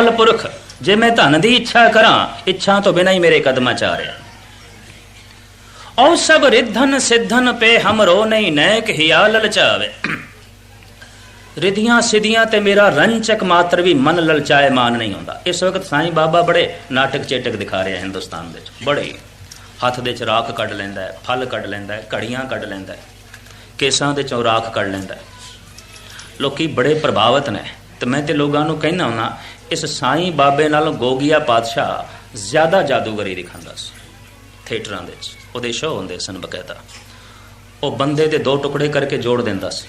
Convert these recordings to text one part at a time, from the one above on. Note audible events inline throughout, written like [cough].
ਅਕਾਲ ਪੁਰਖ, ਜੇ ਮੈਂ ਧਨ ਦੀ ਇੱਛਾ ਕਰਾਂ, ਇੱਛਾ ਤੋਂ ਬਿਨਾਂ ਹੀ ਮੇਰੇ ਕਦਮਾਂ ਚ ਆ ਰਿਹਾ। ਔ ਸਭ ਰਿਧਨ ਸਿੱਧਨ ਪੇ ਹਮਰੋ ਨਹੀਂ ਨੈਕ ਹਿਆ ਲਲਚਾਵੇ ਰਿਧੀਆਂ ਸਿਧੀਆਂ ਤੇ ਮੇਰਾ ਰੰਚਕ ਮਾਤਰ ਵੀ ਮਨ ਲਲਚਾਏ ਮਾਨ ਨਹੀਂ ਹੁੰਦਾ। ਇਸ ਵਕਤ ਸਾਈਂ ਬਾਬਾ ਬੜੇ ਨਾਟਕ ਚੇਟਕ ਦਿਖਾ ਰਿਹਾ ਹਿੰਦੁਸਤਾਨ ਵਿੱਚ। ਬੜੇ ਹੱਥ ਦੇ ਚ ਰਾਖ ਕੱਢ ਲੈਂਦਾ ਹੈ, ਫਲ ਕੱਢ ਲੈਂਦਾ ਹੈ, ਘੜੀਆਂ ਕੱਢ ਲੈਂਦਾ ਹੈ, ਕੇਸਾਂ ਦੇ ਚੋਂ ਰਾਖ ਕੱਢ ਲੈਂਦਾ ਹੈ। ਲੋਕੀ ਬੜੇ ਪ੍ਰਭਾਵਿਤ ਨੇ। ਤੇ ਮੈਂ ਤੇ ਲੋਕਾਂ ਨੂੰ ਕਹਿੰਦਾ ਹੁੰਦਾ, ਇਸ ਸਾਈਂ ਬਾਬੇ ਨਾਲ ਗੋਗੀਆ ਪਾਤਸ਼ਾਹ ਜ਼ਿਆਦਾ ਜਾਦੂਗਰੀ ਦਿਖਾਉਂਦਾ ਸੀ। ਥੀਏਟਰਾਂ ਦੇ ਵਿੱਚ, ਉਹਦੇ ਸ਼ੋਅ ਹੁੰਦੇ ਸਨ ਬਕਾਇਦਾ। ਉਹ ਬੰਦੇ ਦੇ ਦੋ ਟੁਕੜੇ ਕਰਕੇ ਜੋੜ ਦਿੰਦਾ ਸੀ।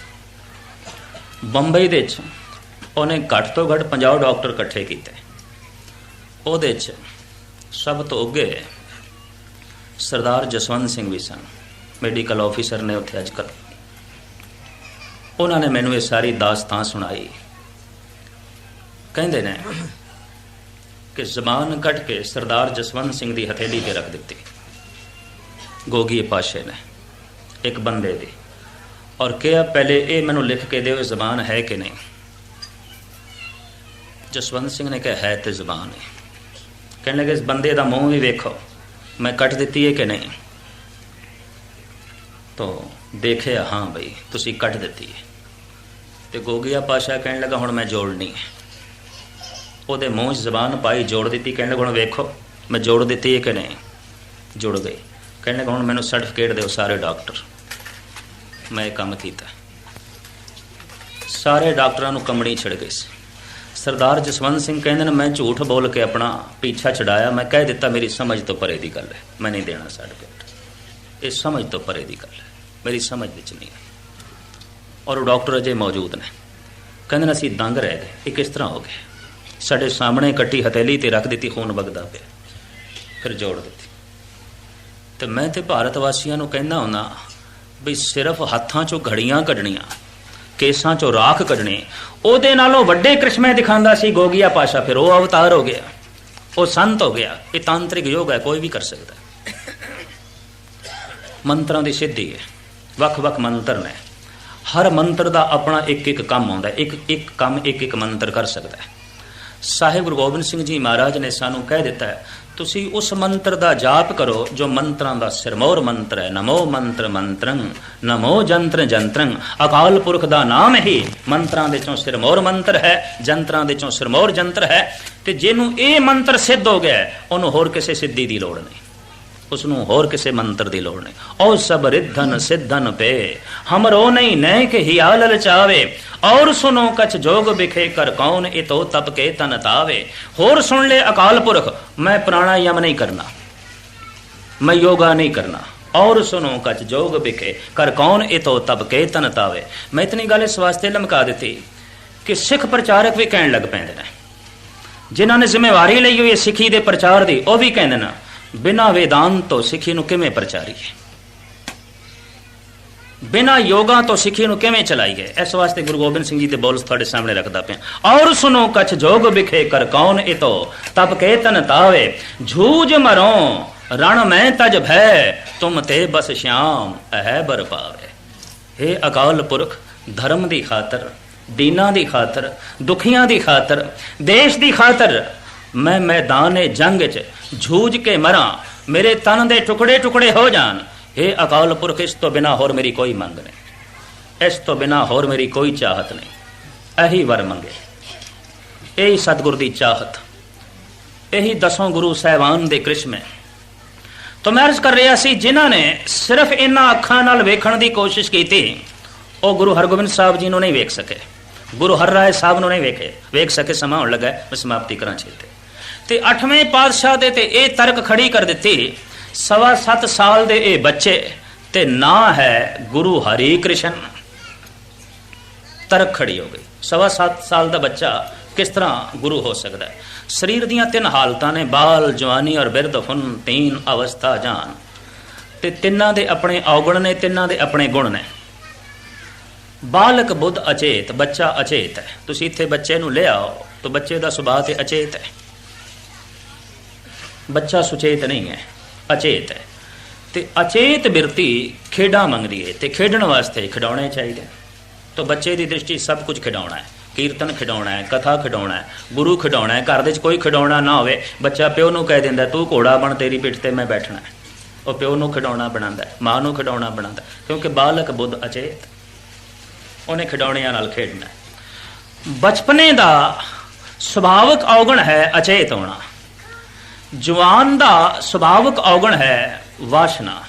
ਬੰਬਈ ਦੇ ਵਿੱਚ ਉਹਨੇ ਘੱਟ ਤੋਂ ਘੱਟ 50 ਡਾਕਟਰ ਇਕੱਠੇ ਕੀਤੇ। ਉਹਦੇ ਵਿੱਚ ਸਭ ਤੋਂ ਅੱਗੇ ਸਰਦਾਰ ਜਸਵੰਤ ਸਿੰਘ ਵੀ ਸਨ। ਮੈਡੀਕਲ ਆਫੀਸਰ ਨੇ ਉੱਥੇ ਅੱਜਕੱਲ ਉਹਨਾਂ ਨੇ ਮੈਨੂੰ ਇਹ ਸਾਰੀ ਦਾਸਤਾਨ ਸੁਣਾਈ। ਕਹਿੰਦੇ ਨੇ ਕਿ ਜ਼ਬਾਨ ਕੱਟ ਕੇ ਸਰਦਾਰ ਜਸਵੰਤ ਸਿੰਘ ਦੀ ਹਥੇਲੀ ਤੇ ਰੱਖ ਦਿੱਤੀ। ਗੋਗੀ ਪਾਸ਼ੇ ਨੇ, ਇੱਕ ਬੰਦੇ ਦੀ। ਔਰ ਕਿਹਾ, ਪਹਿਲੇ ਇਹ ਮੈਨੂੰ ਲਿਖ ਕੇ ਦਿਓ ਜ਼ਬਾਨ ਹੈ ਕਿ ਨਹੀਂ? ਜਸਵੰਤ ਸਿੰਘ ਨੇ ਕਿਹਾ, ਹੈ ਤੇ ਜ਼ਬਾਨ ਹੈ। ਕਹਿਣ ਲੱਗੇ, ਇਸ ਬੰਦੇ ਦਾ ਮੂੰਹ ਵੀ ਵੇਖੋ, ਮੈਂ ਕੱਟ ਦਿੱਤੀ ਹੈ ਕਿ ਨਹੀਂ? ਤੋ ਦੇਖਿਆ, ਹਾਂ ਬਈ, ਤੁਸੀਂ ਕੱਟ ਦਿੱਤੀ ਹੈ। ਤੇ ਗੋਗੀਆ ਪਾਸ਼ਾ ਕਹਿਣ ਲੱਗਾ, ਹੁਣ ਮੈਂ ਜੋੜਨੀ ਹੈ। ਉਹਦੇ ਮੂੰਹ 'ਚ ਜ਼ਬਾਨ ਪਾਈ, ਜੋੜ ਦਿੱਤੀ ਕਹਿਣ ਲੱਗਾ ਹੁਣ ਵੇਖੋ, ਮੈਂ ਜੋੜ ਦਿੱਤੀ ਹੈ ਕਿ ਨਹੀਂ? ਜੁੜ ਗਈ ਕਹਿਣ ਲੱਗਾ ਹੁਣ ਮੈਨੂੰ ਸਰਟੀਫਿਕੇਟ ਦਿਓ ਸਾਰੇ ਡਾਕਟਰ। ਮੈਂ ਇਹ ਕੰਮ ਕੀਤਾ। ਸਾਰੇ ਡਾਕਟਰਾਂ ਨੂੰ ਕੰਬਣੀ ਛਿੜ ਗਈ ਸੀ। ਸਰਦਾਰ ਜਸਵੰਤ ਸਿੰਘ ਕਹਿੰਦੇ ਨੇ, ਮੈਂ ਝੂਠ ਬੋਲ ਕੇ ਆਪਣਾ ਪਿੱਛਾ ਛਡਾਇਆ, ਮੈਂ ਕਹਿ ਦਿੱਤਾ, ਮੇਰੀ ਸਮਝ ਤੋਂ ਪਰੇ ਦੀ ਗੱਲ ਹੈ। ਮੈਂ ਨਹੀਂ ਦੇਣਾ ਸਰਟੀਫਿਕੇਟ ਇਹ ਸਮਝ ਤੋਂ ਪਰੇ ਦੀ ਗੱਲ ਹੈ। ਮੇਰੀ ਸਮਝ ਵਿੱਚ ਨਹੀਂ ਔਰ ਉਹ ਡਾਕਟਰ ਅਜੇ ਮੌਜੂਦ ਨੇ। ਕਹਿੰਦੇ ਨੇ, ਅਸੀਂ ਦੰਗ ਰਹਿ ਗਏ। ਇਹ ਕਿਸ ਤਰ੍ਹਾਂ ਹੋ ਗਿਆ? ਸਾਡੇ ਸਾਹਮਣੇ ਕੱਟੀ ਹਥੇਲੀ ਤੇ ਰੱਖ ਦਿੱਤੀ, ਖੂਨ ਵਗਦਾ ਪਿਆ। ਫਿਰ ਜੋੜ ਦਿੱਤੀ। ਤੇ ਮੈਂ ਤੇ ਭਾਰਤ ਵਾਸੀਆਂ ਨੂੰ ਕਹਿੰਦਾ ਹੁੰਦਾ, ਵੀ ਸਿਰਫ ਹੱਥਾਂ 'ਚੋਂ ਘੜੀਆਂ ਕੱਢਣੀਆਂ, ਕੇਸਾਂ 'ਚੋਂ ਰਾਖ ਕੱਢਣੀ, ਉਹਦੇ ਨਾਲੋਂ ਵੱਡੇ ਕ੍ਰਿਸ਼ਮੇ ਦਿਖਾਉਂਦਾ ਸੀ ਗੋਗੀਆ ਪਾਸ਼ਾ, ਫਿਰ ਉਹ ਅਵਤਾਰ ਹੋ ਗਿਆ। ਉਹ ਸੰਤ ਹੋ ਗਿਆ। ਇਹ ਤਾਂਤਰਿਕ ਯੋਗ ਹੈ, ਕੋਈ ਵੀ ਕਰ ਸਕਦਾ ਮੰਤਰਾਂ ਦੀ ਸਿੱਧੀ ਹੈ। ਵੱਖ-ਵੱਖ ਮੰਤਰ ਨੇ। ਹਰ ਮੰਤਰ ਦਾ ਆਪਣਾ ਇੱਕ ਇੱਕ ਕੰਮ ਆਉਂਦਾ ਇੱਕ ਇੱਕ ਕੰਮ ਇੱਕ ਇੱਕ ਮੰਤਰ ਕਰ ਸਕਦਾ ਹੈ। ਸਾਹਿਬ ਗੁਰੂ ਗੋਬਿੰਦ ਸਿੰਘ ਜੀ ਮਹਾਰਾਜ ਨੇ ਸਾਨੂੰ ਕਹਿ ਦਿੱਤਾ ਹੈ, ਤੁਸੀਂ ਉਸ ਮੰਤਰ ਦਾ ਜਾਪ ਕਰੋ ਜੋ ਮੰਤਰਾਂ ਦਾ ਸਿਰਮੌਰ ਮੰਤਰ ਹੈ। ਨਮੋ ਮੰਤਰ ਮੰਤਰੰ, ਨਮੋ ਜੰਤਰ ਜੰਤਰੰ। ਅਕਾਲ ਪੁਰਖ ਦਾ ਨਾਮ ਹੀ ਮੰਤਰਾਂ ਦੇ ਚੋਂ ਸਿਰਮੌਰ ਮੰਤਰ ਹੈ, ਜੰਤਰਾਂ ਦੇ ਚੋਂ ਸਿਰਮੌਰ ਜੰਤਰ ਹੈ। ਤੇ ਜਿਹਨੂੰ ਇਹ ਮੰਤਰ ਸਿੱਧ ਹੋ ਗਿਆ ਉਹਨੂੰ ਹੋਰ ਕਿਸੇ ਸਿੱਧੀ ਦੀ ਲੋੜ ਨਹੀਂ। ਉਸ ਨੂੰ ਹੋਰ ਕਿਸੇ ਮੰਤਰ ਦੀ ਲੋੜ ਨਹੀਂ। ਔ ਸਭ ਰਿੱਧਨ ਸਿੱਧਨ ਪੇ। ਹਮਰੋ ਨਹੀਂ ਨੈ ਕੇ ਹਿਆ ਲਲਚਾਵੇ ਔਰ ਸੁਨੋ ਕਛ ਜੋਗ ਬਿਖੇ ਕਰ ਕੌਣ ਇਤੋ ਤਪ ਕੇ ਤਨ ਤਾਵੇ। ਹੋਰ ਸੁਣ ਲੈ ਅਕਾਲ ਪੁਰਖ, ਮੈਂ ਪ੍ਰਾਣਾਯਾਮ ਨਹੀਂ ਕਰਨਾ। ਮੈਂ ਯੋਗਾ ਨਹੀਂ ਕਰਨਾ। ਔਰ ਸੁਨੋ ਕਛ ਜੋਗ ਵਿਖੇ ਕਰ ਕੌਣ ਇਤੋ ਤਪ ਕੇ ਤਨ ਤਾਵੇ। ਮੈਂ ਇਤਨੀ ਗੱਲ ਇਸ ਵਾਸਤੇ ਲਮਕਾ ਦਿੱਤੀ ਕਿ ਸਿੱਖ ਪ੍ਰਚਾਰਕ ਵੀ ਕਹਿਣ ਲੱਗ ਪੈਂਦੇ ਨੇ। ਜਿਨ੍ਹਾਂ ਨੇ ਜ਼ਿੰਮੇਵਾਰੀ ਲਈ ਹੋਈ ਹੈ ਸਿੱਖੀ ਦੇ ਪ੍ਰਚਾਰ ਦੀ, ਉਹ ਵੀ ਕਹਿੰਦੇ ਨੇ ਬਿਨਾ ਵੇਦਾਂਤ ਤੋਂ ਸਿੱਖੀ ਨੂੰ ਕਿਵੇਂ ਪ੍ਰਚਾਰੀਏ ਬਿਨਾ ਯੋਗਾ ਤੋਂ ਸਿੱਖੀ ਨੂੰ ਕਿਵੇਂ ਚਲਾਈਏ ਇਸ ਵਾਸਤੇ ਗੁਰੂ ਗੋਬਿੰਦ ਸਿੰਘ ਜੀ ਦੇ ਬੋਲ ਤੁਹਾਡੇ ਸਾਹਮਣੇ ਰੱਖਦਾ ਪਿਆ। ਔਰ ਸੁਨੋ ਕਛ ਜੋਗ ਵਿਖੇ ਕਰ ਕੌਣ ਇਤੋ? ਤਬ ਕੇ ਤਨ ਤਾਵੇ, ਝੂਜ ਮਰੋ, ਰਣ ਮੈਂ ਤਜ ਭੈ, ਤੁਮ ਤੇ ਬਸ ਸ਼ਾਮ ਅਹਿ ਬਰ ਪਾਵੇ हे ਅਕਾਲ ਪੁਰਖ, ਧਰਮ ਦੀ ਖਾਤਰ, ਦੀਨਾਂ ਦੀ ਖਾਤਰ, ਦੁਖੀਆਂ ਦੀ ਖਾਤਰ, ਦੇਸ਼ ਦੀ ਖਾਤਰ ਮੈਂ ਮੈਦਾਨੇ ਜੰਗ 'ਚ ਝੂਝ ਕੇ ਮਰਾਂ। ਮੇਰੇ ਤਨ ਦੇ ਟੁਕੜੇ ਟੁਕੜੇ ਹੋ ਜਾਣ। हे ਅਕਾਲ ਪੁਰਖ, ਇਸ ਤੋਂ ਬਿਨਾ ਹੋਰ ਮੇਰੀ ਕੋਈ ਮੰਗ ਨਹੀਂ। ਇਸ ਤੋਂ ਬਿਨਾ ਹੋਰ ਮੇਰੀ ਕੋਈ ਚਾਹਤ ਨਹੀਂ। ਇਹੀ ਵਰ ਮੰਗੇ। ਇਹੀ ਸਤਿਗੁਰ ਦੀ ਚਾਹਤ। ਇਹੀ ਦਸੋਂ ਗੁਰੂ ਸਾਹਿਬਾਨ ਦੇ ਕ੍ਰਿਸ਼ਮੇ। ਤੋਂ ਮੈਂ ਅਰਜ਼ ਕਰ ਰਿਹਾ ਸੀ, ਜਿਨ੍ਹਾਂ ਨੇ ਸਿਰਫ ਇਹਨਾਂ ਅੱਖਾਂ ਨਾਲ ਵੇਖਣ ਦੀ ਕੋਸ਼ਿਸ਼ ਕੀਤੀ, ਉਹ ਗੁਰੂ ਹਰਗੋਬਿੰਦ ਸਾਹਿਬ ਜੀ ਨੂੰ ਨਹੀਂ ਵੇਖ ਸਕੇ। ਗੁਰੂ ਹਰ ਰਾਏ ਸਾਹਿਬ ਨੂੰ ਨਹੀਂ ਵੇਖੇ। ਵੇਖ ਸਕੇ, ਸਮਾਂ ਹੋਣ ਲੱਗਾ ਮੈਂ ਸਮਾਪਤੀ ਕਰਾਂ ਛੇਤੇ। ਤੇ 8ਵੇਂ ਪਾਤਸ਼ਾਹ ਦੇ ਤੇ ਇਹ ਤਰਕ ਖੜੀ ਕਰ ਦਿੱਤੀ। ਸਵਾ ਸੱਤ ਸਾਲ ਦੇ ਇਹ ਬੱਚੇ ਤੇ ਨਾਂ ਹੈ ਗੁਰੂ ਹਰੀ ਕ੍ਰਿਸ਼ਨ ਤਰਕ ਖੜੀ ਹੋ ਗਈ। ਸਵਾ ਸੱਤ ਸਾਲ ਦਾ ਬੱਚਾ ਕਿਸ ਤਰ੍ਹਾਂ ਗੁਰੂ ਹੋ ਸਕਦਾ ਹੈ? ਸਰੀਰ ਦੀਆਂ ਤਿੰਨ ਹਾਲਤਾਂ ਨੇ, ਬਾਲ, ਜਵਾਨੀ ਔਰ ਬਿਰਧ ਫੁਨ ਤੀਨ, ਅਵਸਥਾ, ਜਾਨ। ਤੇ ਤਿੰਨਾਂ ਦੇ ਆਪਣੇ ਔਗਣ ਨੇ, ਤਿੰਨਾਂ ਦੇ ਆਪਣੇ ਗੁਣ ਨੇ। ਬਾਲਕ, ਬੁੱਧ, ਅਚੇਤ, ਬੱਚਾ ਅਚੇਤ ਹੈ। ਤੁਸੀਂ ਇੱਥੇ ਬੱਚੇ ਨੂੰ ਲਿਆਓ ਤਾਂ ਬੱਚੇ ਦਾ ਸੁਭਾਅ ਤੇ ਅਚੇਤ ਹੈ। ਬੱਚਾ ਸੁਚੇਤ ਨਹੀਂ ਹੈ ਅਚੇਤ ਹੈ। ਤੇ ਅਚੇਤ ਬਿਰਤੀ ਖੇਡਾਂ ਮੰਗਦੀ ਹੈ ਤੇ ਖੇਡਣ ਵਾਸਤੇ ਖਿਡੌਣੇ ਚਾਹੀਦੇ। ਤਾਂ ਬੱਚੇ ਦੀ ਦ੍ਰਿਸ਼ਟੀ ਸਭ ਕੁਝ ਖਿਡੌਣਾ ਹੈ। ਕੀਰਤਨ ਖਿਡਾਉਣਾ ਹੈ ਕਥਾ ਖਿਡਾਉਣਾ ਹੈ ਗੁਰੂ ਖਿਡਾਉਣਾ ਹੈ ਘਰ ਦੇ ਵਿੱਚ ਕੋਈ ਖਿਡਾਉਣਾ ਨਾ ਹੋਵੇ ਬੱਚਾ ਪਿਓ ਨੂੰ ਕਹਿ ਦਿੰਦਾ ਤੂੰ ਘੋੜਾ ਬਣ ਤੇਰੀ ਪਿੱਠ ਤੇ ਮੈਂ ਬੈਠਣਾ ਹੈ। ਉਹ ਪਿਓ ਨੂੰ ਖਿਡਾਉਣਾ ਬਣਾਉਂਦਾ ਹੈ, ਮਾਂ ਨੂੰ ਖਿਡਾਉਣਾ ਬਣਾਉਂਦਾ ਕਿਉਂਕਿ ਬਾਲਕ ਬੁੱਧ ਅਚੇਤ। ਉਹਨੇ ਖਿਡੌਣਿਆਂ ਨਾਲ ਖੇਡਣਾ ਬਚਪਨੇ ਦਾ ਸੁਭਾਵਕ ਔਗਣ ਹੈ ਅਚੇਤ ਹੋਣਾ। ਜਵਾਨ ਦਾ ਸੁਭਾਵਕ ਔਗਣ ਹੈ ਵਾਸ਼ਨਾ।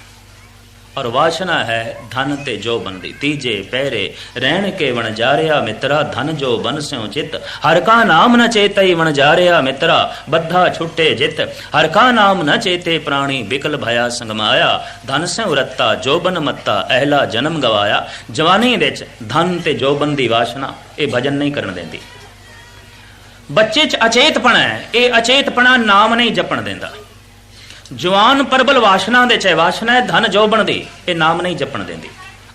ਔਰ ਵਾਸ਼ਨਾ ਹੈ ਧਨ ਤੇ ਜੋ ਬੰਦੀ ਤੀਜੇ ਪਹਿਰੇ ਰਹਿਣ ਕੇ ਵਣ ਜਾਰਿਆ ਮਿੱਤਰਾ, ਧਨ ਜੋ ਬਨ ਸਿਉ ਚਿਤ। ਹਰ ਕਾ ਨਾਮ ਨ ਚੇਤਈ ਵਣ ਜਾਰਿਆ ਮਿੱਤਰਾ, ਬੱਧਾ ਛੁੱਟੇ ਜਿਤ। ਹਰ ਕਾ ਨਾਮ ਨ ਚੇਤੇ ਪ੍ਰਾਣੀ ਬਿਕਲ ਭਇਆ ਸੰਗਮਾਇਆ। ਧਨ ਸਿਉ ਰੱਤਾ, ਜੋ ਬਨ ਮੱਤਾ, ਅਹਿਲਾ ਜਨਮ ਗਵਾਇਆ। ਜਵਾਨੀ ਵਿੱਚ ਧਨ ਤੇ ਜੋ ਬੰਦੀ ਵਾਸ਼ਨਾ, ਇਹ ਭਜਨ ਨਹੀਂ ਕਰਨ ਦਿੰਦੀ। ਬੱਚੇ 'ਚ ਅਚੇਤਪਣਾ ਹੈ, ਇਹ ਅਚੇਤਪਣਾ ਨਾਮ ਨਹੀਂ ਜਪਣ ਦਿੰਦਾ। ਜਵਾਨ ਪਰਬਲ ਵਾਸ਼ਨਾ ਦੇ ਚ ਵਾਸ਼ਨਾ ਹੈ, ਧਨ ਜੋਬਣ ਦੀ ਇਹ ਨਾਮ ਨਹੀਂ ਜਪਣ ਦਿੰਦੀ।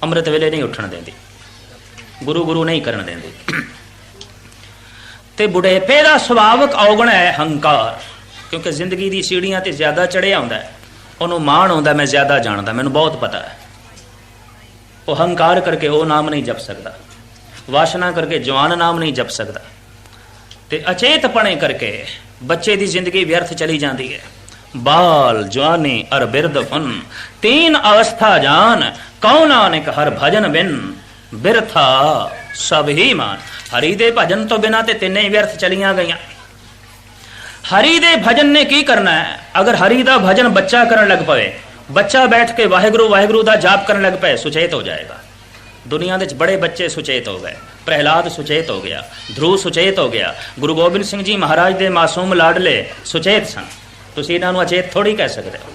ਅੰਮ੍ਰਿਤ ਵੇਲੇ ਨਹੀਂ ਉੱਠਣ ਦਿੰਦੀ। ਗੁਰੂ ਗੁਰੂ ਨਹੀਂ ਕਰਨ ਦਿੰਦੀ। ਤੇ ਬੁਢੇਪੇ ਦਾ ਸੁਭਾਵਕ ਔਗਣ ਹੈ ਹੰਕਾਰ, ਕਿਉਂਕਿ ਜ਼ਿੰਦਗੀ ਦੀ ਸੀੜੀਆਂ ਤੇ ਜ਼ਿਆਦਾ ਚੜਿਆ ਹੁੰਦਾ ਹੈ। ਉਹਨੂੰ ਮਾਣ ਹੁੰਦਾ ਮੈਂ ਜ਼ਿਆਦਾ ਜਾਣਦਾ, ਮੈਨੂੰ ਬਹੁਤ ਪਤਾ ਹੈ। ਉਹ ਹੰਕਾਰ ਕਰਕੇ ਉਹ ਨਾਮ ਨਹੀਂ ਜਪ ਸਕਦਾ। ਵਾਸ਼ਨਾ ਕਰਕੇ ਜਵਾਨ ਨਾਮ ਨਹੀਂ ਜਪ ਸਕਦਾ। ਤੇ ਅਚੇਤਪਣੇ ਕਰਕੇ ਬੱਚੇ ਦੀ ਜ਼ਿੰਦਗੀ ਵਿਅਰਥ ਚਲੀ ਜਾਂਦੀ ਹੈ। ਬਾਲ ਜਵਾਨੀ ਅਰ ਬਿਰਧ ਤੀਨ ਅਵਸਥਾ ਜਾਨ ਕਉ ਨਾਨਕ ਹਰ ਭਜਨ ਬਿਨ, ਬਿਰਥਾ ਸਭ ਹੀ ਮਾਨ। ਹਰੀ ਦੇ ਭਜਨ ਤੋਂ ਬਿਨਾ ਤੇ ਤਿੰਨੇ ਹੀ ਵਿਅਰਥ ਚਲੀਆਂ ਗਈਆਂ। ਹਰੀ ਦੇ ਭਜਨ ਨੇ ਕੀ ਕਰਨਾ ਹੈ? ਅਗਰ ਹਰੀ ਦਾ ਭਜਨ ਬੱਚਾ ਕਰਨ ਲੱਗ ਪਵੇ, ਬੱਚਾ ਬੈਠ ਕੇ ਵਾਹਿਗੁਰੂ ਵਾਹਿਗੁਰੂ ਦਾ ਜਾਪ ਕਰਨ ਲੱਗ ਪਏ, ਸੁਚੇਤ ਹੋ ਜਾਏਗਾ। ਦੁਨੀਆ ਦੇ ਵਿੱਚ ਬੜੇ ਬੱਚੇ ਸੁਚੇਤ ਹੋ ਗਏ, ਪ੍ਰਹਿਲਾਦ ਸੁਚੇਤ ਹੋ ਗਿਆ, ਧਰੂ ਸੁਚੇਤ ਹੋ ਗਿਆ, ਗੁਰੂ ਗੋਬਿੰਦ ਸਿੰਘ ਜੀ ਮਹਾਰਾਜ ਦੇ ਮਾਸੂਮ ਲਾਡਲੇ ਸੁਚੇਤ ਸਨ। ਤੁਸੀਂ ਇਹਨਾਂ ਨੂੰ ਅਚੇਤ ਥੋੜੀ ਕਹਿ ਸਕਦੇ ਹੋ।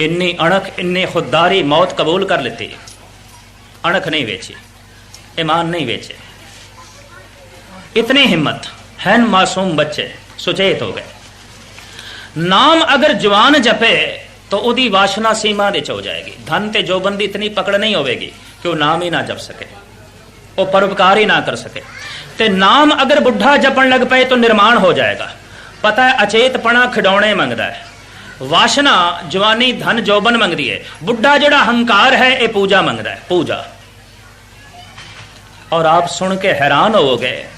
ਇੰਨੀ ਅਣਖ, ਇੰਨੀ ਖੁਦਦਾਰੀ ਮੌਤ ਕਬੂਲ ਕਰ ਲਿੱਤੀ। ਅਣਖ ਨਹੀਂ ਵੇਚੀ, ਇਮਾਨ ਨਹੀਂ ਵੇਚੇ। ਇਤਨੀ ਹਿੰਮਤ, ਹਨ ਮਾਸੂਮ ਬੱਚੇ ਸੁਚੇਤ ਹੋ ਗਏ। ਨਾਮ ਅਗਰ ਜਵਾਨ ਜਪੇ, ਤਾਂ ਉਹਦੀ ਵਾਸ਼ਨਾ ਸੀਮਾ ਦੇ ਚ ਹੋ ਜਾਏਗੀ। ਧਨ ਤੇ ਜੋਬਨ ਦੀ ਇਤਨੀ ਪਕੜ ਨਹੀਂ ਹੋਵੇਗੀ। ਕਿ ਉਹ ਨਾਮ ਹੀ ਨਾ ਜਪ ਸਕੇ? ਉਹ ਪਰਉਪਕਾਰ ਹੀ ਨਾ ਕਰ ਸਕੇ। ਤੇ ਨਾਮ ਅਗਰ ਬੁੱਢਾ ਜਪਣ ਲੱਗ ਪਏ ਤਾਂ ਨਿਰਮਾਣ ਹੋ ਜਾਏਗਾ। ਪਤਾ ਹੈ ਅਚੇਤਪਣਾ ਖਿਡੌਣੇ ਮੰਗਦਾ ਹੈ। ਵਾਸ਼ਨਾ ਜਵਾਨੀ ਧਨ ਜੋਬਨ ਮੰਗਦੀ ਹੈ। ਬੁੱਢਾ ਜਿਹੜਾ ਹੰਕਾਰ ਹੈ, ਇਹ ਪੂਜਾ ਮੰਗਦਾ ਹੈ। ਪੂਜਾ। ਔਰ ਆਪ ਸੁਣ ਕੇ ਹੈਰਾਨ ਹੋਵੋਗੇ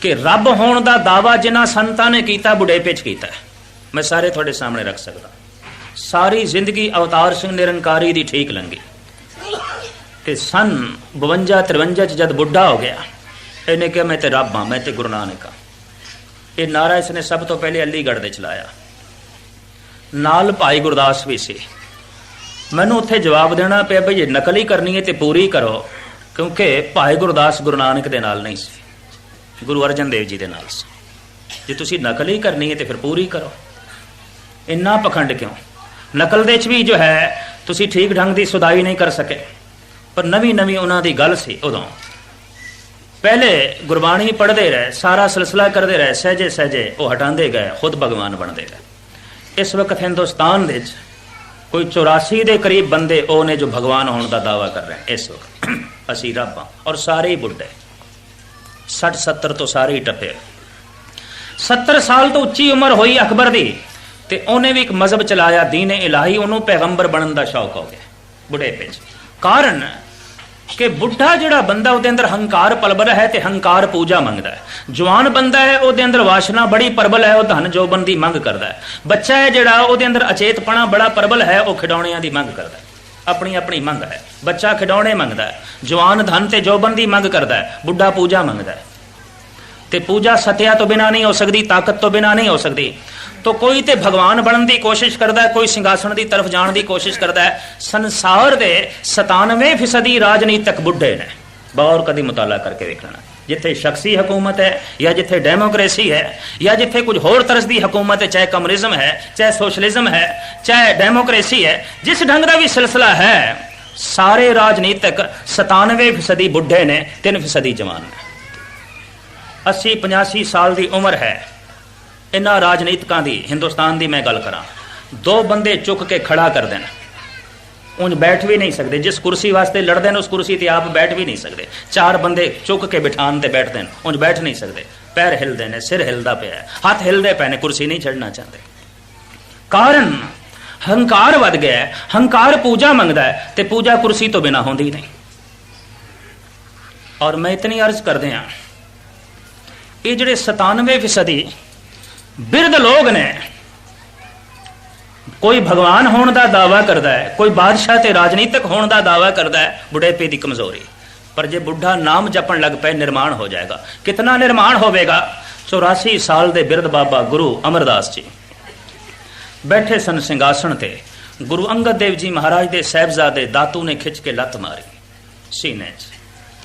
ਕਿ ਰੱਬ ਹੋਣ ਦਾ ਦਾਵਾ ਜਿਨ੍ਹਾਂ ਸੰਤਾਂ ਨੇ ਕੀਤਾ ਬੁਢੇਪੇ ਚ ਕੀਤਾ ਮੈਂ ਸਾਰੇ ਤੁਹਾਡੇ ਸਾਹਮਣੇ ਰੱਖ ਸਕਦਾ। ਸਾਰੀ ਜ਼ਿੰਦਗੀ ਅਵਤਾਰ ਸਿੰਘ ਨਿਰੰਕਾਰੀ ਦੀ ਠੀਕ ਲੰਗੀ ਤੇ ਸਨ 52 53 ਚ ਜਦ ਬੁੱਢਾ ਹੋ ਗਿਆ, ਇਹਨੇ ਕਿਹਾ, ਮੈਂ ਤੇ ਰੱਬ ਹਾਂ, ਮੈਂ ਤੇ ਗੁਰੂ ਨਾਨਕ ਹਾਂ। ਇਹ ਨਾਰਾ ਇਸਨੇ ਸਭ ਤੋਂ ਪਹਿਲੇ ਅਲੀਗੜ੍ਹ ਦੇ ਚਲਾਇਆ ਨਾਲ ਭਾਈ ਗੁਰਦਾਸ ਵੀ ਸੀ। ਮੈਨੂੰ ਉੱਥੇ ਜਵਾਬ ਦੇਣਾ ਪਿਆ ਬਈ ਇਹ ਨਕਲ ਹੀ ਕਰਨੀ ਹੈ ਤੇ ਪੂਰੀ ਕਰੋ, ਕਿਉਂਕਿ ਭਾਈ ਗੁਰਦਾਸ ਗੁਰੂ ਨਾਨਕ ਦੇ ਨਾਲ ਨਹੀਂ ਸੀ, ਗੁਰੂ ਅਰਜਨ ਦੇਵ ਜੀ ਦੇ ਨਾਲ ਸੀ। ਜੇ ਤੁਸੀਂ ਨਕਲ ਹੀ ਕਰਨੀ ਹੈ ਤੇ ਫਿਰ ਪੂਰੀ ਕਰੋ। ਇੰਨਾ ਪਖੰਡ ਕਿਉਂ? ਨਕਲ ਦੇ ਵਿੱਚ ਵੀ ਜੋ ਹੈ, ਤੁਸੀਂ ਠੀਕ ਢੰਗ ਦੀ ਸੁਦਾਈ ਨਹੀਂ ਕਰ ਸਕੇ। ਪਰ ਨਵੀਂ ਨਵੀਂ ਉਹਨਾਂ ਦੀ ਗੱਲ ਸੀ ਉਦੋਂ। ਪਹਿਲੇ ਗੁਰਬਾਣੀ ਪੜ੍ਹਦੇ ਰਹੇ, ਸਾਰਾ ਸਿਲਸਿਲਾ ਕਰਦੇ ਰਹੇ, ਸਹਜੇ ਸਹਜੇ ਉਹ ਹਟਾਉਂਦੇ ਗਏ, ਖੁਦ ਭਗਵਾਨ ਬਣਦੇ ਗਏ। ਇਸ ਵਕਤ ਹਿੰਦੁਸਤਾਨ ਦੇ ਵਿੱਚ ਕੋਈ 84 ਦੇ ਕਰੀਬ ਬੰਦੇ ਉਹ ਨੇ ਜੋ ਭਗਵਾਨ ਹੋਣ ਦਾ ਦਾਵਾ ਕਰ ਰਹੇ ਇਸ ਵਕਤ [clears throat] ਅਸੀਂ ਰੱਬ ਹਾਂ ਔਰ ਸਾਰੇ ਹੀ ਬੁੱਢੇ। 60 70 ਤੋਂ ਸਾਰੇ ਹੀ ਟੱਪੇ। 70 ਸਾਲ ਤੋਂ ਉੱਚੀ ਉਮਰ ਹੋਈ ਅਕਬਰ ਦੀ ਤੇ ਉਹਨੇ ਵੀ ਇੱਕ ਮਜ਼ਹਬ ਚਲਾਇਆ ਦੀਨ ਇਲਾਹੀ ਉਹਨੂੰ ਪੈਗੰਬਰ ਬਣਨ ਦਾ ਸ਼ੌਕ ਹੋ ਗਿਆ ਬੁਢੇਪੇ 'ਚ। ਕਾਰਨ ਕਿ ਬੁੱਢਾ ਜਿਹੜਾ ਬੰਦਾ ਉਹਦੇ ਅੰਦਰ ਹੰਕਾਰ ਪਲਬਲ ਹੈ ਤੇ ਹੰਕਾਰ ਪੂਜਾ ਮੰਗਦਾ ਹੈ। ਜਵਾਨ ਬੰਦਾ ਹੈ, ਉਹਦੇ ਅੰਦਰ ਵਾਸ਼ਨਾ ਬੜੀ ਪਰਬਲ ਹੈ, ਉਹ ਧਨ ਜੋਬਨ ਦੀ ਮੰਗ ਕਰਦਾ ਹੈ। ਬੱਚਾ ਹੈ ਜਿਹੜਾ, ਉਹਦੇ ਅੰਦਰ ਅਚੇਤਪਣਾ ਬੜਾ ਪਰਬਲ ਹੈ, ਉਹ ਖਿਡੌਣਿਆਂ ਦੀ ਮੰਗ ਕਰਦਾ ਹੈ। ਆਪਣੀ ਆਪਣੀ ਮੰਗ ਹੈ। ਬੱਚਾ ਖਿਡੌਣੇ ਮੰਗਦਾ ਹੈ। ਜਵਾਨ ਧਨ ਤੇ ਜੋਬਨ ਦੀ ਮੰਗ ਕਰਦਾ ਹੈ। ਬੁੱਢਾ ਪੂਜਾ ਮੰਗਦਾ ਹੈ। ਤੇ ਪੂਜਾ ਸਤਿਆ ਤੋਂ ਬਿਨਾ ਨਹੀਂ ਹੋ ਸਕਦੀ ਤਾਕਤ ਤੋਂ ਬਿਨਾ ਨਹੀਂ ਹੋ ਸਕਦੀ ਤੋ ਕੋਈ ਤੇ ਭਗਵਾਨ ਬਣਨ ਦੀ ਕੋਸ਼ਿਸ਼ ਕਰਦਾ ਹੈ ਕੋਈ ਸਿੰਘਾਸਣ ਦੀ ਤਰਫ ਜਾਣ ਦੀ ਕੋਸ਼ਿਸ਼ ਕਰਦਾ ਹੈ ਸੰਸਾਰ ਦੇ 97% ਰਾਜਨੀਤਿਕ ਬੁੱਢੇ ਨੇ ਬਾਹਰ ਕਦੀ ਮੁਤਾਲਾ ਕਰਕੇ ਵੇਖ ਲੈਣਾ ਜਿੱਥੇ ਸ਼ਖਸੀ ਹਕੂਮਤ ਹੈ ਜਾਂ ਜਿੱਥੇ ਡੈਮੋਕ੍ਰੇਸੀ ਹੈ ਜਾਂ ਜਿੱਥੇ ਕੁਝ ਹੋਰ ਤਰ੍ਹਾਂ ਦੀ ਹਕੂਮਤ ਹੈ ਚਾਹੇ ਕਮਿਊਨਿਜ਼ਮ ਹੈ ਚਾਹੇ ਸੋਸ਼ਲਿਜ਼ਮ ਹੈ ਚਾਹੇ ਡੈਮੋਕ੍ਰੇਸੀ ਹੈ ਜਿਸ ਢੰਗ ਦਾ ਵੀ ਸਿਲਸਿਲਾ ਹੈ ਸਾਰੇ ਰਾਜਨੀਤਿਕ 97% ਬੁੱਢੇ ਨੇ 3% ਜਵਾਨ ਨੇ 80 85 ਸਾਲ ਦੀ ਉਮਰ ਹੈ। ਇਹਨਾਂ ਰਾਜਨੀਤਿਕਾਂ ਦੀ, ਹਿੰਦੁਸਤਾਨ ਦੀ ਮੈਂ ਗੱਲ ਕਰਾਂ। ਦੋ ਬੰਦੇ ਚੁੱਕ ਕੇ ਖੜਾ ਕਰ ਦੇਣ। ਉਂਝ ਬੈਠ ਵੀ ਨਹੀਂ ਸਕਦੇ। ਜਿਸ ਕੁਰਸੀ ਵਾਸਤੇ ਲੜਦੇ ਨੇ, ਉਸ ਕੁਰਸੀ ਤੇ ਆਪ ਬੈਠ ਵੀ ਨਹੀਂ ਸਕਦੇ। ਚਾਰ ਬੰਦੇ ਚੁੱਕ ਕੇ ਬਿਠਾਣ ਤੇ ਬੈਠਦੇ ਨੇ ਉਂਝ ਬੈਠ ਨਹੀਂ ਸਕਦੇ। ਪੈਰ ਹਿਲਦੇ ਨੇ, ਸਿਰ ਹਿਲਦਾ ਪਿਆ ਹੱਥ ਹਿਲਦੇ ਪਏ ਨੇ, ਕੁਰਸੀ ਨਹੀਂ ਛੱਡਣਾ ਚਾਹੁੰਦੇ। ਕਾਰਨ, ਹੰਕਾਰ ਵੱਧ ਗਿਆ ਹੰਕਾਰ ਪੂਜਾ ਮੰਗਦਾ ਹੈ ਤੇ ਪੂਜਾ ਕੁਰਸੀ ਤੋਂ ਬਿਨਾ ਹੁੰਦੀ ਨਹੀਂ। ਔਰ ਮੈਂ ਇਤਨੀ ਅਰਜ਼ ਕਰਦੇ ਹਾਂ ਇਹ ਜਿਹੜੇ 97 ਫੀਸਦੀ ਬਿਰਧ ਲੋਕ ਨੇ, ਕੋਈ ਭਗਵਾਨ ਹੋਣ ਦਾ ਦਾਵਾ ਕਰਦਾ ਹੈ, ਕੋਈ ਬਾਦਸ਼ਾਹ ਤੇ ਰਾਜਨੀਤਿਕ ਹੋਣ ਦਾ ਦਾਵਾ ਕਰਦਾ ਹੈ, ਬੁਢੇਪੇ ਦੀ ਕਮਜ਼ੋਰੀ। ਪਰ ਜੇ ਬੁੱਢਾ ਨਾਮ ਜਪਣ ਲੱਗ ਪਏ, ਨਿਰਮਾਣ ਹੋ ਜਾਏਗਾ। ਕਿਤਨਾ ਨਿਰਮਾਣ ਹੋਵੇਗਾ? 84 ਸਾਲ ਦੇ ਬਿਰਧ ਬਾਬਾ ਗੁਰੂ ਅਮਰਦਾਸ ਜੀ। ਬੈਠੇ ਸਨ ਸਿੰਘਾਸਣ ਤੇ। ਗੁਰੂ ਅੰਗਦ ਦੇਵ ਜੀ ਮਹਾਰਾਜ ਦੇ ਸਹਿਬਜ਼ਾਦੇ ਦਾਤੂ ਨੇ ਖਿੱਚ ਕੇ ਲੱਤ ਮਾਰੀ। ਸੀਨੇ 'ਚ।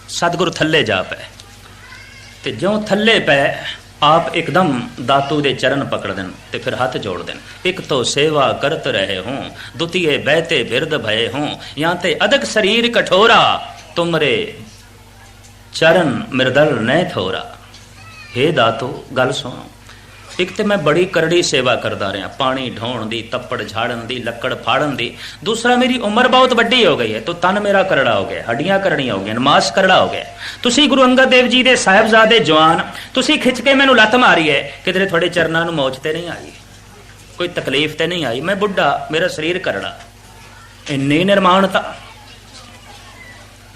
ਸਤਿਗੁਰੂ ਥੱਲੇ ਜਾ ਪਏ। ਤੇ ਜਿਉਂ ਥੱਲੇ ਪੈ, ਆਪ ਇੱਕਦਮ ਦਾਤੂ ਦੇ ਚਰਨ ਪਕੜ ਦੇਣ ਤੇ ਫਿਰ ਹੱਥ ਜੋੜ ਦੇਣ। ਇੱਕ ਤੋਂ ਸੇਵਾ ਕਰਤ ਰਹੇ ਹੂੰ, ਦੁਤੀਏ ਬਹਿਤੇ ਬਿਰਦ ਭਏ ਹੋ ਜਾਂ ਤੇ ਅਦਕ ਸਰੀਰ ਕਠੋਰਾ, ਤੁਮਰੇ ਚਰਨ ਮਿਰਦਲ ਨੈ ਥੋਰਾ। ਹੇ ਦਾਤੂ, ਗੱਲ ਸੁਣੋ। ਇੱਕ ਤੇ ਮੈਂ ਬੜੀ ਕਰੜੀ ਸੇਵਾ ਕਰਦਾ ਰਿਹਾ। ਪਾਣੀ ਢੋਣ ਦੀ, ਤੱਪੜ ਝਾੜਨ ਦੀ, ਲੱਕੜ ਫਾੜਨ ਦੀ। ਦੂਸਰਾ, ਮੇਰੀ ਉਮਰ ਬਹੁਤ ਵੱਡੀ ਹੋ ਗਈ ਹੈ। ਤਾਂ ਤਨ ਮੇਰਾ ਕਰੜਾ ਹੋ ਗਿਆ। ਹੱਡੀਆਂ ਕਰੜੀਆਂ ਹੋ ਗਈਆਂ ਮਾਸ ਕਰੜਾ ਹੋ ਗਿਆ। ਤੁਸੀਂ ਗੁਰੂ ਅੰਗਦ ਦੇਵ ਜੀ ਦੇ ਸਾਹਿਬਜ਼ਾਦੇ ਜਵਾਨ, ਤੁਸੀਂ ਖਿੱਚ ਕੇ ਮੈਨੂੰ ਲੱਤ ਮਾਰੀ ਹੈ ਕਿਧਰੇ ਤੁਹਾਡੇ ਚਰਨਾਂ ਨੂੰ ਮੌਜ ਤੇ ਨਹੀਂ ਆਈ। ਕੋਈ ਤਕਲੀਫ ਤੇ ਨਹੀਂ ਆਈ। ਮੈਂ ਬੁੱਢਾ, ਮੇਰਾ ਸਰੀਰ ਕਰੜਾ। ਇੰਨੀ ਨਿਰਮਾਣਤਾ।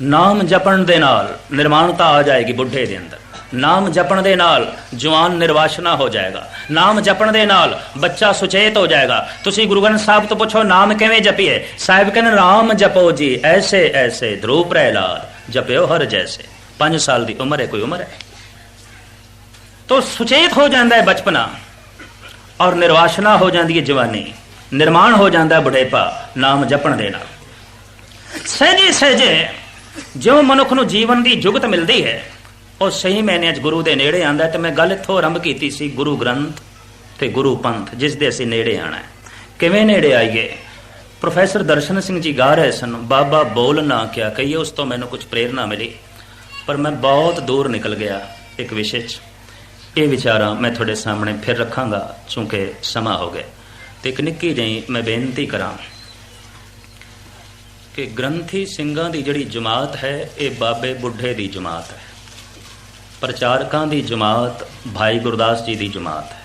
ਨਾਮ ਜਪਣ ਦੇ ਨਾਲ ਨਿਰਮਾਣਤਾ ਆ ਜਾਏਗੀ ਬੁੱਢੇ ਦੇ ਅੰਦਰ। ਨਾਮ ਜਪਣ ਦੇ ਨਾਲ ਜਵਾਨ ਨਿਰਵਾਸ਼ਨਾ ਹੋ ਜਾਏਗਾ। ਨਾਮ ਜਪਣ ਦੇ ਨਾਲ ਬੱਚਾ ਸੁਚੇਤ ਹੋ ਜਾਏਗਾ। ਤੁਸੀਂ ਗੁਰੂ ਗ੍ਰੰਥ ਸਾਹਿਬ ਤੋਂ ਪੁੱਛੋ, ਨਾਮ ਕਿਵੇਂ ਜਪੀਏ? ਸਾਹਿਬ ਕਹਿੰਦੇ ਨਾਮ ਜਪੋ ਜੀ, ਐਸੇ ਐਸੇ ਧਰੂਪ ਪ੍ਰਹਿਲਾਦ, ਜਪਿਓ ਹਰ ਜੈਸੇ। 5 ਸਾਲ ਦੀ ਉਮਰ ਹੈ, ਕੋਈ ਉਮਰ ਹੈ? ਤੋ ਸੁਚੇਤ ਹੋ ਜਾਂਦਾ ਹੈ ਬਚਪਨਾ, ਔਰ ਨਿਰਵਾਸ਼ਨਾ ਹੋ ਜਾਂਦੀ ਹੈ ਜਵਾਨੀ। ਨਿਰਮਾਣ ਹੋ ਜਾਂਦਾ ਬੁਢੇਪਾ, ਨਾਮ ਜਪਣ ਦੇ ਨਾਲ। ਸਹਿਜੇ ਸਹਿਜੇ ਜਿਉਂ ਮਨੁੱਖ ਨੂੰ ਜੀਵਨ ਦੀ ਜੁਗਤ ਮਿਲਦੀ ਹੈ ਉਹ ਸਹੀ ਮੈਨੇ ਅੱਜ ਗੁਰੂ ਦੇ ਨੇੜੇ ਆਂਦਾ ਤੇ ਮੈਂ ਗੱਲ ਇੱਥੋਂ ਆਰੰਭ ਕੀਤੀ ਸੀ ਗੁਰੂ ਗ੍ਰੰਥ ਤੇ ਗੁਰੂ ਪੰਥ, ਜਿਸ ਦੇ ਅਸੀਂ ਨੇੜੇ ਆਣਾ ਹੈ। ਕਿਵੇਂ ਨੇੜੇ ਆਈਏ? ਪ੍ਰੋਫੈਸਰ ਦਰਸ਼ਨ ਸਿੰਘ ਜੀ ਗਾ ਰਹੇ ਸਨ, ਬਾਬਾ ਬੋਲ ਨਾ ਕਿਆ ਕਹੀਏ, ਉਸ ਤੋਂ ਮੈਨੂੰ ਕੁਝ ਪ੍ਰੇਰਣਾ ਮਿਲੀ। ਪਰ ਮੈਂ ਬਹੁਤ ਦੂਰ ਨਿਕਲ ਗਿਆ ਇੱਕ ਵਿਸ਼ੇ 'ਚ। ਇਹ ਵਿਚਾਰਾਂ ਮੈਂ ਤੁਹਾਡੇ ਸਾਹਮਣੇ ਫਿਰ ਰੱਖਾਂਗਾ ਕਿਉਂਕਿ ਸਮਾਂ ਹੋ ਗਿਆ। ਤੇ ਇੱਕ ਨਿੱਕੀ ਜਿਹੀ ਮੈਂ ਬੇਨਤੀ ਕਰਾਂ ਕਿ ਗ੍ਰੰਥੀ ਸਿੰਘਾਂ ਦੀ ਜਿਹੜੀ ਜਮਾਤ ਹੈ, ਇਹ ਬਾਬੇ ਬੁੱਢੇ ਦੀ ਜਮਾਤ ਹੈ। ਪ੍ਰਚਾਰਕਾਂ ਦੀ ਜਮਾਤ ਭਾਈ ਗੁਰਦਾਸ ਜੀ ਦੀ ਜਮਾਤ ਹੈ।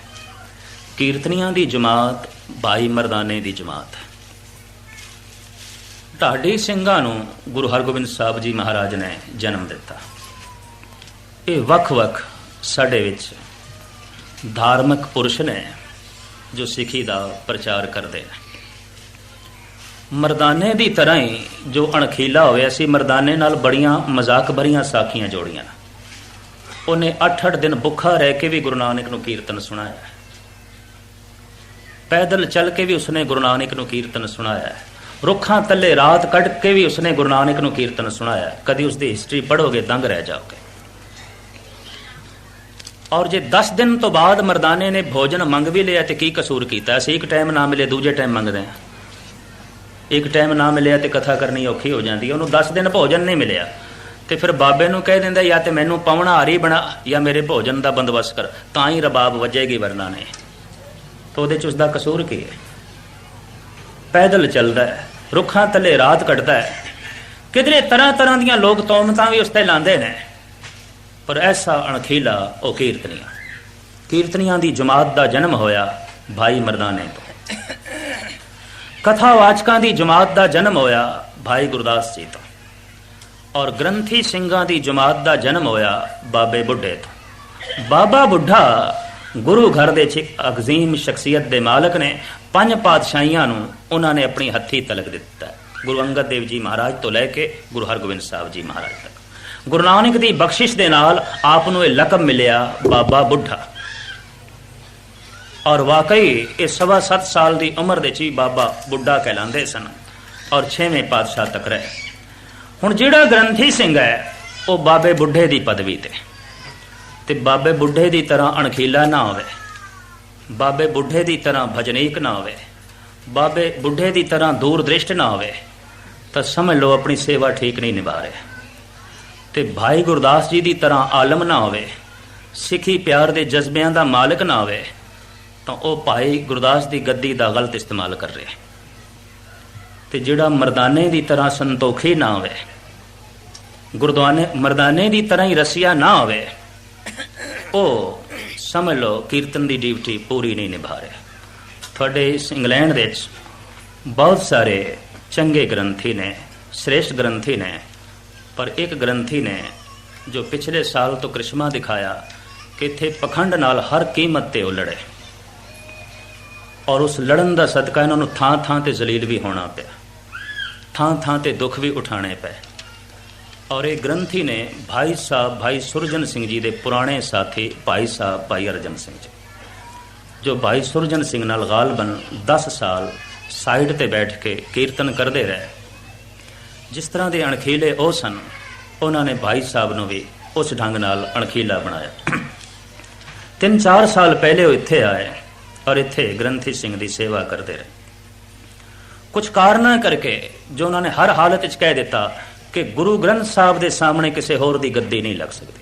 ਕੀਰਤਨੀਆਂ ਦੀ ਜਮਾਤ ਭਾਈ ਮਰਦਾਨੇ ਦੀ ਜਮਾਤ ਹੈ। ਢਾਡੀ ਸਿੰਘਾਂ ਨੂੰ ਗੁਰੂ ਹਰਗੋਬਿੰਦ ਸਾਹਿਬ ਜੀ ਮਹਾਰਾਜ ਨੇ ਜਨਮ ਦਿੱਤਾ। ਇਹ ਵੱਖ-ਵੱਖ ਸਾਡੇ ਵਿੱਚ ਧਾਰਮਿਕ ਪੁਰਸ਼ ਨੇ ਜੋ ਸਿੱਖੀ ਦਾ ਪ੍ਰਚਾਰ ਕਰਦੇ ਨੇ। ਮਰਦਾਨੇ ਦੀ ਤਰ੍ਹਾਂ ਹੀ ਜੋ ਅਣਖੀਲਾ ਹੋਇਆ ਸੀ, ਮਰਦਾਨੇ ਨਾਲ ਬੜੀਆਂ ਮਜ਼ਾਕ ਭਰੀਆਂ ਸਾਖੀਆਂ ਜੋੜੀਆਂ। ਉਹਨੇ 8-8 ਦਿਨ ਭੁੱਖਾ ਰਹਿ ਕੇ ਵੀ ਗੁਰੂ ਨਾਨਕ ਨੂੰ ਕੀਰਤਨ ਸੁਣਾਇਆ। ਪੈਦਲ ਚੱਲ ਕੇ ਵੀ ਉਸਨੇ ਗੁਰੂ ਨਾਨਕ ਨੂੰ ਕੀਰਤਨ ਸੁਣਾਇਆ। ਰੁੱਖਾਂ ਥੱਲੇ ਰਾਤ ਕੱਢ ਕੇ ਵੀ ਉਸਨੇ ਗੁਰੂ ਨਾਨਕ ਨੂੰ ਕੀਰਤਨ ਸੁਣਾਇਆ। ਕਦੀ ਉਸਦੀ ਹਿਸਟਰੀ ਪੜੋਗੇ ਦੰਗ ਰਹਿ ਜਾਓਗੇ। ਔਰ ਜੇ 10 ਦਿਨ ਤੋਂ ਬਾਅਦ ਮਰਦਾਨੇ ਨੇ ਭੋਜਨ ਮੰਗ ਵੀ ਲਿਆ ਤੇ ਕੀ ਕਸੂਰ ਕੀਤਾ? ਅਸੀਂ ਇੱਕ ਟਾਈਮ ਨਾ ਮਿਲੇ, ਦੂਜੇ ਟਾਈਮ ਮੰਗਦੇ ਹਾਂ। ਇੱਕ ਟਾਈਮ ਨਾ ਮਿਲਿਆ ਤੇ ਕਥਾ ਕਰਨੀ ਔਖੀ ਹੋ ਜਾਂਦੀ ਉਹਨੂੰ 10 ਦਿਨ ਭੋਜਨ ਨਹੀਂ ਮਿਲਿਆ। ਤੇ ਫਿਰ ਬਾਬੇ ਨੂੰ ਕਹਿ ਦਿੰਦਾ, ਜਾਂ ਤੇ ਮੈਨੂੰ ਪਵਣਾ ਹਾਰੀ ਬਣਾ, ਜਾਂ ਮੇਰੇ ਭੋਜਨ ਦਾ ਬੰਦੋਬਸਤ ਕਰ। ਤਾਂ ਹੀ ਰਬਾਬ ਵੱਜੇਗੀ ਵਰਨਾ ਨੇ। ਤਾਂ ਉਹਦੇ ਚ ਉਸ ਦਾ ਕਸੂਰ ਕੀ ਹੈ? ਪੈਦਲ ਚੱਲਦਾ ਹੈ, ਰੁੱਖਾਂ ਥੱਲੇ ਰਾਤ ਕੱਟਦਾ ਹੈ। ਕਿਧਰੇ ਤਰ੍ਹਾਂ ਤਰ੍ਹਾਂ ਦੀਆਂ ਲੋਕ ਤੌਮਤਾਂ ਵੀ ਉਸ ਤੇ ਲਾਉਂਦੇ ਨੇ। ਪਰ ਐਸਾ ਅਣਖੀਲਾ ਉਹ ਕੀਰਤਨੀਆਂ। ਕੀਰਤਨੀਆਂ ਦੀ ਜਮਾਤ ਦਾ ਜਨਮ ਹੋਇਆ ਭਾਈ ਮਰਦਾਨੇ ਤੋਂ। ਕਥਾਵਾਚਕਾਂ ਦੀ ਜਮਾਤ ਦਾ ਜਨਮ ਹੋਇਆ ਭਾਈ ਗੁਰਦਾਸ ਜੀ ਤੋਂ। ਔਰ ਗ੍ਰੰਥੀ ਸਿੰਘਾਂ ਦੀ ਜਮਾਤ ਦਾ ਜਨਮ ਹੋਇਆ ਬਾਬੇ ਬੁੱਢੇ ਤੋਂ। ਬਾਬਾ ਬੁੱਢਾ ਗੁਰੂ ਘਰ ਦੇ ਚ ਅਗਜ਼ੀਮ ਸ਼ਖਸੀਅਤ ਦੇ ਮਾਲਕ ਨੇ ਪੰਜ ਪਾਤਸ਼ਾਹੀਆਂ ਨੂੰ ਉਹਨਾਂ ਨੇ ਆਪਣੀ ਹੱਥੀ ਤਲਕ ਦਿੱਤਾ। ਗੁਰੂ ਅੰਗਦ ਦੇਵ ਜੀ ਮਹਾਰਾਜ ਤੋਂ ਲੈ ਕੇ ਗੁਰੂ ਹਰਗੋਬਿੰਦ ਸਾਹਿਬ ਜੀ ਮਹਾਰਾਜ ਤੱਕ। ਗੁਰੂ ਨਾਨਕ ਦੀ ਬਖਸ਼ਿਸ਼ ਦੇ ਨਾਲ ਆਪ ਨੂੰ ਇਹ ਲਕਬ ਮਿਲਿਆ ਬਾਬਾ ਬੁੱਢਾ। ਔਰ ਵਾਕਈ ਇਹ ਸਵਾ ਸੱਤ ਸਾਲ ਦੀ ਉਮਰ ਦੇ ਚ ਹੀ ਬਾਬਾ ਬੁੱਢਾ ਕਹਿਲਾਉਂਦੇ ਸਨ। ਔਰ 6ਵੇਂ ਪਾਤਸ਼ਾਹ ਤੱਕ ਰਹੇ। ਹੁਣ ਜਿਹੜਾ ਗ੍ਰੰਥੀ ਸਿੰਘ ਹੈ, ਉਹ ਬਾਬੇ ਬੁੱਢੇ ਦੀ ਪਦਵੀ ਤੇ। ਤੇ ਬਾਬੇ ਬੁੱਢੇ ਦੀ ਤਰ੍ਹਾਂ ਅਣਖੀਲਾ ਨਾ ਹੋਵੇ। ਬਾਬੇ ਬੁੱਢੇ ਦੀ ਤਰ੍ਹਾਂ ਭਜਨੀਕ ਨਾ ਹੋਵੇ। ਬਾਬੇ ਬੁੱਢੇ ਦੀ ਤਰ੍ਹਾਂ ਦੂਰ ਦ੍ਰਿਸ਼ਟ ਨਾ ਹੋਵੇ। ਤਾਂ ਸਮਝ ਲਓ ਆਪਣੀ ਸੇਵਾ ਠੀਕ ਨਹੀਂ ਨਿਭਾ ਰਿਹਾ। ਤੇ ਭਾਈ ਗੁਰਦਾਸ ਜੀ ਦੀ ਤਰ੍ਹਾਂ ਆਲਮ ਨਾ ਹੋਵੇ। ਸਿੱਖੀ ਪਿਆਰ ਦੇ ਜਜ਼ਬਿਆਂ ਦਾ ਮਾਲਕ ਨਾ ਹੋਵੇ। ਤਾਂ ਉਹ ਭਾਈ ਗੁਰਦਾਸ ਦੀ ਗੱਦੀ ਦਾ ਗਲਤ ਇਸਤੇਮਾਲ ਕਰ ਰਿਹਾ। ਤੇ ਜਿਹੜਾ ਮਰਦਾਨੇ ਦੀ ਤਰ੍ਹਾਂ ਸੰਤੋਖੀ ਨਾ ਹੋਵੇ। ਗੁਰਦੁਆਨੇ ਮਰਦਾਨੇ ਦੀ ਤਰ੍ਹਾਂ ਹੀ ਰਸੀਆ ਨਾ ਹੋਵੇ। ਉਹ ਸਮਝ ਲਓ, ਕੀਰਤਨ ਦੀ ਡਿਊਟੀ ਪੂਰੀ ਨਹੀਂ ਨਿਭਾ ਰਿਹਾ ਤੁਹਾਡੇ ਇਸ ਇੰਗਲੈਂਡ ਦੇ ਵਿੱਚ ਬਹੁਤ ਸਾਰੇ ਚੰਗੇ ਗ੍ਰੰਥੀ ਨੇ, ਸ੍ਰੇਸ਼ਟ ਗ੍ਰੰਥੀ ਨੇ, ਪਰ ਇੱਕ ਗ੍ਰੰਥੀ ਨੇ ਜੋ ਪਿਛਲੇ ਸਾਲ ਤੋਂ ਕ੍ਰਿਸ਼ਮਾ ਦਿਖਾਇਆ ਕਿ ਇੱਥੇ ਪਖੰਡ ਨਾਲ ਹਰ ਕੀਮਤ ਤੇ ਉਹ ਲੜੇ ਔਰ ਉਸ ਲੜਨ ਦਾ ਸਦਕਾ ਇਹਨਾਂ ਨੂੰ ਥਾਂ ਥਾਂ ਤੇ ਜ਼ਲੀਲ ਵੀ ਹੋਣਾ ਪਿਆ। ਥਾਂ ਥਾਂ ਤੇ ਦੁੱਖ ਵੀ ਉਠਾਣੇ ਪਏ। ਔਰ ਇਹ ਗ੍ਰੰਥੀ ਨੇ ਭਾਈ ਸਾਹਿਬ, ਭਾਈ ਸੁਰਜਨ ਸਿੰਘ ਜੀ ਦੇ ਪੁਰਾਣੇ ਸਾਥੀ ਭਾਈ ਸਾਹਿਬ, ਭਾਈ ਅਰਜਨ ਸਿੰਘ ਜੀ। ਜੋ ਭਾਈ ਸੁਰਜਨ ਸਿੰਘ ਨਾਲ ਗਾਲਬਨ 10 ਸਾਲ ਸਾਈਡ ਤੇ ਬੈਠ ਕੇ ਕੀਰਤਨ ਕਰਦੇ ਰਹੇ, ਜਿਸ ਤਰ੍ਹਾਂ ਦੇ ਅਣਖੀਲੇ ਉਹ ਸਨ, ਉਹਨਾਂ ਨੇ ਭਾਈ ਸਾਹਿਬ ਨੂੰ ਵੀ ਉਸ ਢੰਗ ਨਾਲ ਅਣਖੀਲਾ ਬਣਾਇਆ। ਤਿੰਨ ਚਾਰ ਸਾਲ ਪਹਿਲੇ ਉਹ ਇੱਥੇ ਆਏ ਔਰ ਇੱਥੇ ਗ੍ਰੰਥੀ ਸਿੰਘ ਦੀ ਸੇਵਾ ਕਰਦੇ ਰਹੇ। ਕੁਝ ਕਾਰਨਾਂ ਕਰਕੇ ਜੋ ਉਹਨਾਂ ਨੇ ਹਰ ਹਾਲਤ ਵਿੱਚ ਕਹਿ ਦਿੱਤਾ ਕਿ ਗੁਰੂ ਗ੍ਰੰਥ ਸਾਹਿਬ ਦੇ ਸਾਹਮਣੇ ਕਿਸੇ ਹੋਰ ਦੀ ਗੱਦੀ ਨਹੀਂ ਲੱਗ ਸਕਦੀ।